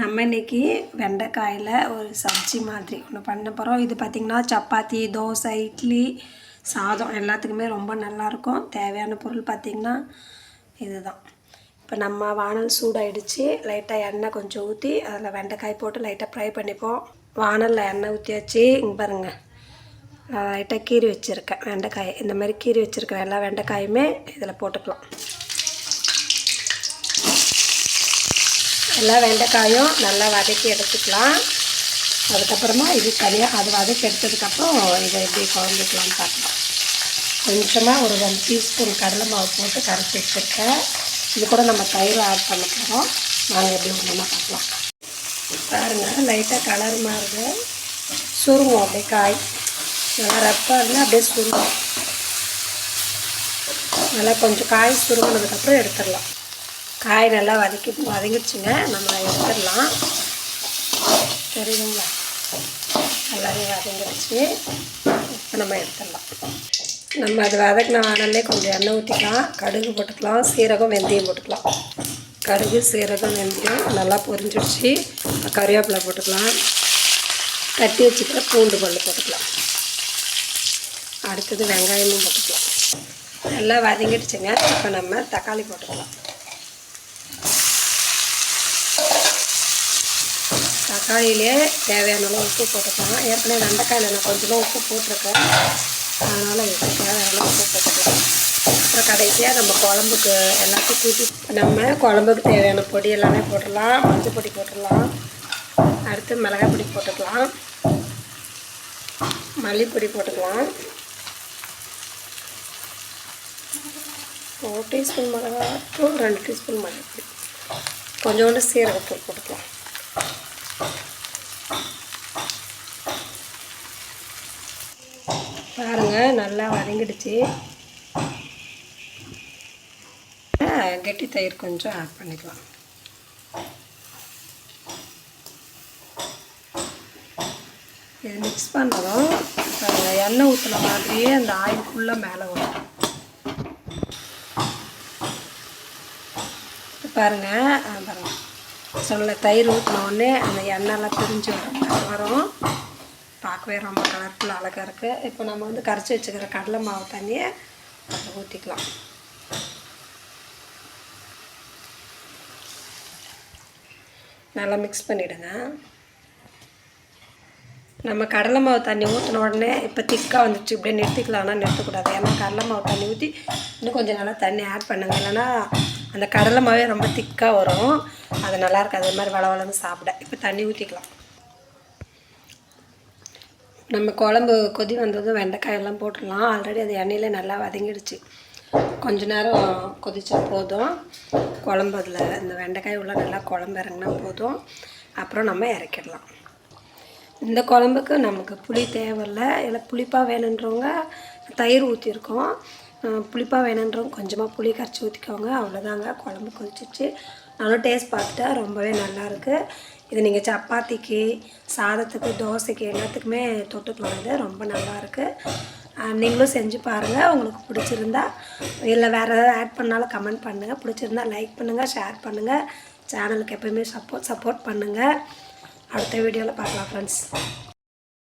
நம்ம இன்னைக்கு வெண்டைக்காயில் ஒரு சப்ஜி மாதிரி ஒன்று பண்ண போகிறோம் இது பார்த்திங்கன்னா சப்பாத்தி தோசை இட்லி சாதம் எல்லாத்துக்குமே ரொம்ப நல்லாயிருக்கும். தேவையான பொருள் பார்த்திங்கன்னா இதுதான். இப்போ நம்ம வானல் சூடாயிடுச்சு. லைட்டாக எண்ணெய் கொஞ்சம் ஊற்றி அதில் வெண்டைக்காய் போட்டு லைட்டாக ஃப்ரை பண்ணிப்போம். வானலில் எண்ணெய் ஊற்றியாச்சு இங்கே பாருங்கள் லைட்டாக கீறி வச்சுருக்கேன் வெண்டைக்காய். இந்த மாதிரி கீறி வச்சுருக்கேன் எல்லா வெண்டைக்காயுமே இதில் போட்டுக்கலாம். எல்லா வெண்டைக்காயும் நல்லா வதக்கி எடுத்துக்கலாம். அதுக்கப்புறமா இது தனியாக அது வதக்கி எடுத்ததுக்கப்புறம் இதை எப்படி குழம்புக்கலாம்னு பார்க்கலாம். கொஞ்சமாக ஒரு ஒன் டீஸ்பூன் கடலை மாவு போட்டு கரைச்சி வச்சுருக்கேன். இது கூட நம்ம தயிர் ஆட் பண்ண போகிறோம் நாங்கள் எப்படி ஒன்றுமா பார்க்கலாம். பாருங்கள் லைட்டாக கலர் மாறுது சுருங்கும் அப்படியே காய். நல்லா ரப்பாக இருந்தால் அப்படியே சுருங்கும். நல்லா கொஞ்சம் காய் சுருங்கினதுக்கப்புறம் எடுத்துடலாம். காய் நல்லா வதக்கி வதங்கிடுச்சுங்க. நம்ம எடுத்துடலாம். தெரியுதுங்களா? நல்லாவே வதங்கிடுச்சு. இப்போ நம்ம எடுத்துடலாம். நம்ம அது வதக்கின வானல்லே கொஞ்சம் எண்ணெய் ஊற்றிக்கலாம் கடுகு போட்டுக்கலாம். சீரகம் வெந்தயம் போட்டுக்கலாம். கடுகு சீரகம் வெந்தயம் நல்லா பொரிஞ்சிடுச்சு. கறிவேப்பிலை போட்டுக்கலாம். கட்டி வச்சுக்கிற பூண்டு பல் போட்டுக்கலாம். அடுத்தது வெங்காயமும் போட்டுக்கலாம். நல்லா வதங்கிடுச்சுங்க. இப்போ நம்ம தக்காளி போட்டுக்கலாம். தக்காளியிலே தேவையான அளவு உப்பு போட்டுக்கலாம். ஏற்கனவே வெண்டைக்காயில் நான் கொஞ்சமாக உப்பு போட்டிருக்கேன். அதனால் இதுக்கு தேவையான உப்பு போட்டுக்கலாம். அப்புறம் கடைசியாக நம்ம குழம்புக்கு எல்லாத்தையும் கூட்டி நம்ம குழம்புக்கு தேவையான பொடி எல்லாமே போட்டுடலாம். மஞ்சள் பொடி போட்டுடலாம். அடுத்து மிளகாய் பொடி போட்டுக்கலாம். மல்லிப்பொடி போட்டுக்கலாம். ஒரு டீஸ்பூன் மிளகாத்தூள் ரெண்டு டீஸ்பூன் மல்லிப்பொடி. கொஞ்சோண்டு சீரகத்தூள் போட்டுக்கலாம். பாருங்க நல்லா வதங்கிடுச்சு. கெட்டி தயிர் கொஞ்சம் ஆட் பண்ணிக்கலாம். இது மிக்ஸ் பண்ணுறோம் எண்ணெய் ஊற்றின மாதிரியே அந்த ஆயில் ஃபுல்லாக மேலே வரும். பாருங்க அஹ் பாருங்க. சொல்ல தயிர் ஊற்றின உடனே அந்த எண்ணெய்லாம் பிரிஞ்சு வரும். வரும். பார்க்கவே ரொம்ப கலர்ஃபுல் அழகாக இருக்குது இப்போ நம்ம வந்து கரைச்சி வச்சுக்கிற கடலை மாவு தண்ணியை அதில் ஊற்றிக்கலாம் நல்லா மிக்ஸ் பண்ணிவிடுங்க நம்ம கடலை மாவு தண்ணி ஊற்றின உடனே இப்போ திக்காக வந்துச்சு இப்படியே நிறுத்திக்கலாம்னா நிறுத்தக்கூடாது. ஏன்னா கடலை மாவு தண்ணி ஊற்றி இன்னும் கொஞ்சம் நல்லா தண்ணி ஆட் பண்ணுங்க. இல்லைன்னா அந்த கடலை மாவே ரொம்ப திக்காக வரும். அது நல்லா இருக்காது. அது மாதிரி வளவளன்னு சாப்பிட. இப்போ தண்ணி ஊற்றிக்கலாம் நம்ம குழம்பு கொதி வந்ததும் வெண்டைக்காயெல்லாம் போட்டுடலாம். ஆல்ரெடி அது எண்ணெயில் நல்லா வதங்கிடுச்சு. கொஞ்ச நேரம் கொதிச்சா போதும். குழம்பு அதில் இந்த வெண்டைக்காய் உள்ள நல்லா குழம்பு இறங்கினா போதும். அப்புறம் நம்ம இறக்கிடலாம். இந்த குழம்புக்கு நமக்கு புளி தேவையில்லை. இல்லை புளிப்பாக வேணுன்றவங்க தயிர் ஊற்றிருக்கோம் புளிப்பாக வேணுன்றவங்க கொஞ்சமாக புளி கரைச்சி ஊற்றிக்கோங்க அவ்வளோதாங்க குழம்பு கொதிச்சிச்சு நானும் டேஸ்ட் பார்த்துட்டா ரொம்பவே நல்லாயிருக்கு இது நீங்கள் சப்பாத்திக்கு சாதத்துக்கு தோசைக்கு எல்லாத்துக்குமே தொட்டுக்கலாம் இது ரொம்ப நல்லாயிருக்கு. நீங்களும் செஞ்சு பாருங்கள் உங்களுக்கு பிடிச்சிருந்தா இல்லை வேறு ஏதாவது ஆட் பண்ணாலும் கமெண்ட் பண்ணுங்கள் பிடிச்சிருந்தா லைக் பண்ணுங்கள் ஷேர் பண்ணுங்கள் சேனலுக்கு எப்போயுமே சப்போர்ட் சப்போர்ட் பண்ணுங்கள் அடுத்த வீடியோவில் பார்க்கலாம் ஃப்ரெண்ட்ஸ்